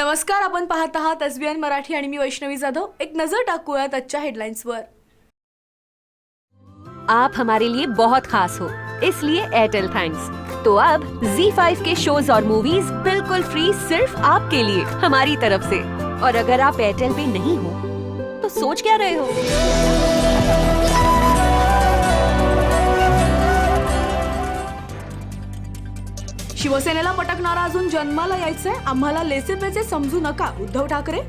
नमस्कार आपण पाहत आहात एस मराठी आणि मी वैष्णवी जाधव. एक नजर टाकूयात आजच्या हेडलाईन्सवर आप हमारे लिए बहुत खास हो इसलिए एयरटेल थैंक्स तो अब Z5 के शोज और मूवीज बिल्कुल फ्री सिर्फ आपके लिए हमारी तरफ से. और अगर आप एयरटेल पे नहीं हो तो सोच क्या रहे हो? शिवसेनेला पटकणारा अजून जन्माला यायचंय. आम्हाला लेसेपेचे समजू नका उद्धव ठाकरे.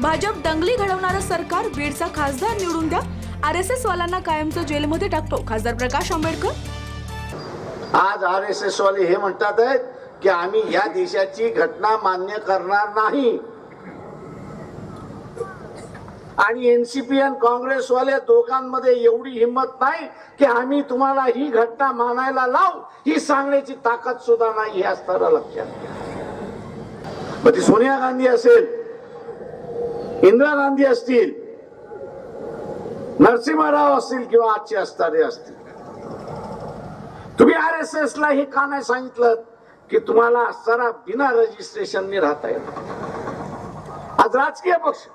भाजप दंगली घडवणारं सरकार बीडचा खासदार निवडून द्या. आर एस एस वाल्यांना कायमचं जेलमध्ये टाकतो खासदार प्रकाश आंबेडकर. आज आर एस एस वाले हे म्हणतात की आम्ही या देशाची घटना मान्य करणार नाही. आणि एनसीपी आणि काँग्रेसवाले दोघांमध्ये एवढी हिंमत नाही की आम्ही तुम्हाला ही घटना मानायला लावू. ही सांगण्याची ताकद सुद्धा नाही या स्तरा लक्षात मग ती सोनिया गांधी असेल इंदिरा गांधी असतील नरसिंहराव असतील किंवा आजचे असणारे असतील. तुम्ही आर एस एस ला हे का नाही सांगितलं की तुम्हाला जरा बिना रजिस्ट्रेशनने राहता येईल आज राजकीय पक्ष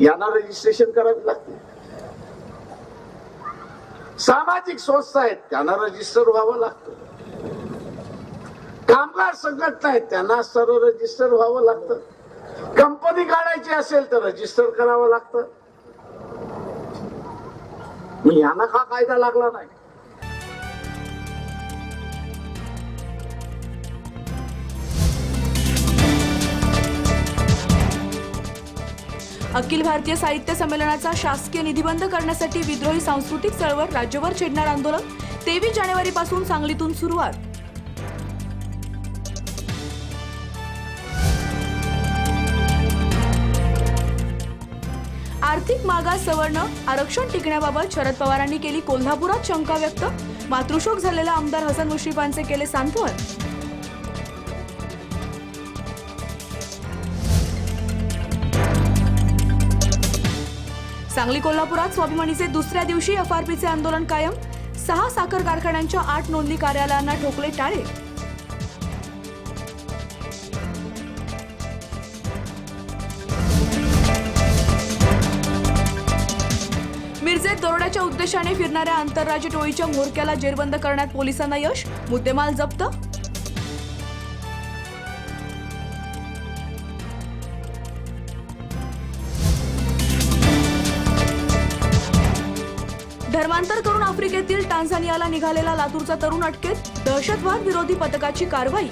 यांना रजिस्ट्रेशन करावी लागते. सामाजिक संस्था आहेत त्यांना रजिस्टर व्हावं लागतं. कामगार संघटना आहेत त्यांना सर्व रजिस्टर व्हावं लागतं. कंपनी काढायची असेल तर रजिस्टर करावं लागतं. मग यांना का कायदा लागला नाही? अखिल भारतीय साहित्य संमेलनाचा शासकीय निधी बंद करण्यासाठी विद्रोही सांस्कृतिक चळवळ राज्यभर छेडणार आंदोलन. तेवीस जानेवारी पासून सांगलीतून सुरुवात. आर्थिक मागास सवर्ण आरक्षण टिकण्याबाबत शरद पवारांनी केली कोल्हापुरात शंका व्यक्त. मातृशोक झालेला आमदार हसन मुश्रीफांचे केले सांत्वन. सांगली कोल्हापुरात स्वाभिमानीचे दुसऱ्या दिवशी एफआरपीचे आंदोलन कायम. सहा साखर कारखान्यांच्या आठ नोंदणी कार्यालयांना ठोकले टाळे. मिरजेत दरोड्याच्या उद्देशाने फिरणाऱ्या आंतरराज्य टोळीच्या म्होरक्याला जेरबंद करण्यात पोलिसांना यश मुद्देमाल जप्त. स्थलांतर करून आफ्रिकेतील टांझानियाला निघालेला लातूरचा तरुण अटकेत दहशतवाद विरोधी पथकाची कारवाई.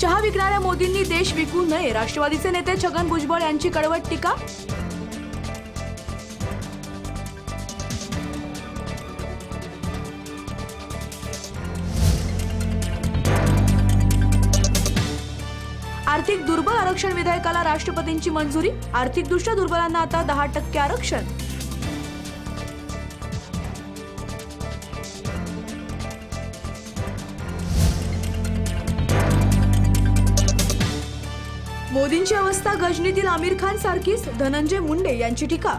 चहा विकणाऱ्या मोदींनी देश विकू नये राष्ट्रवादीचे नेते छगन भुजबळ यांची कडवट टीका? आर्थिक दुर्बल आरक्षण विधेयकाला राष्ट्रपतींची मंजुरी? आर्थिकदृष्ट्या दुर्बलांना आता दहा टक्के आरक्षण. मोदींची अवस्था गजनीतील आमिर खान सारखीच धनंजय मुंडे यांची टीका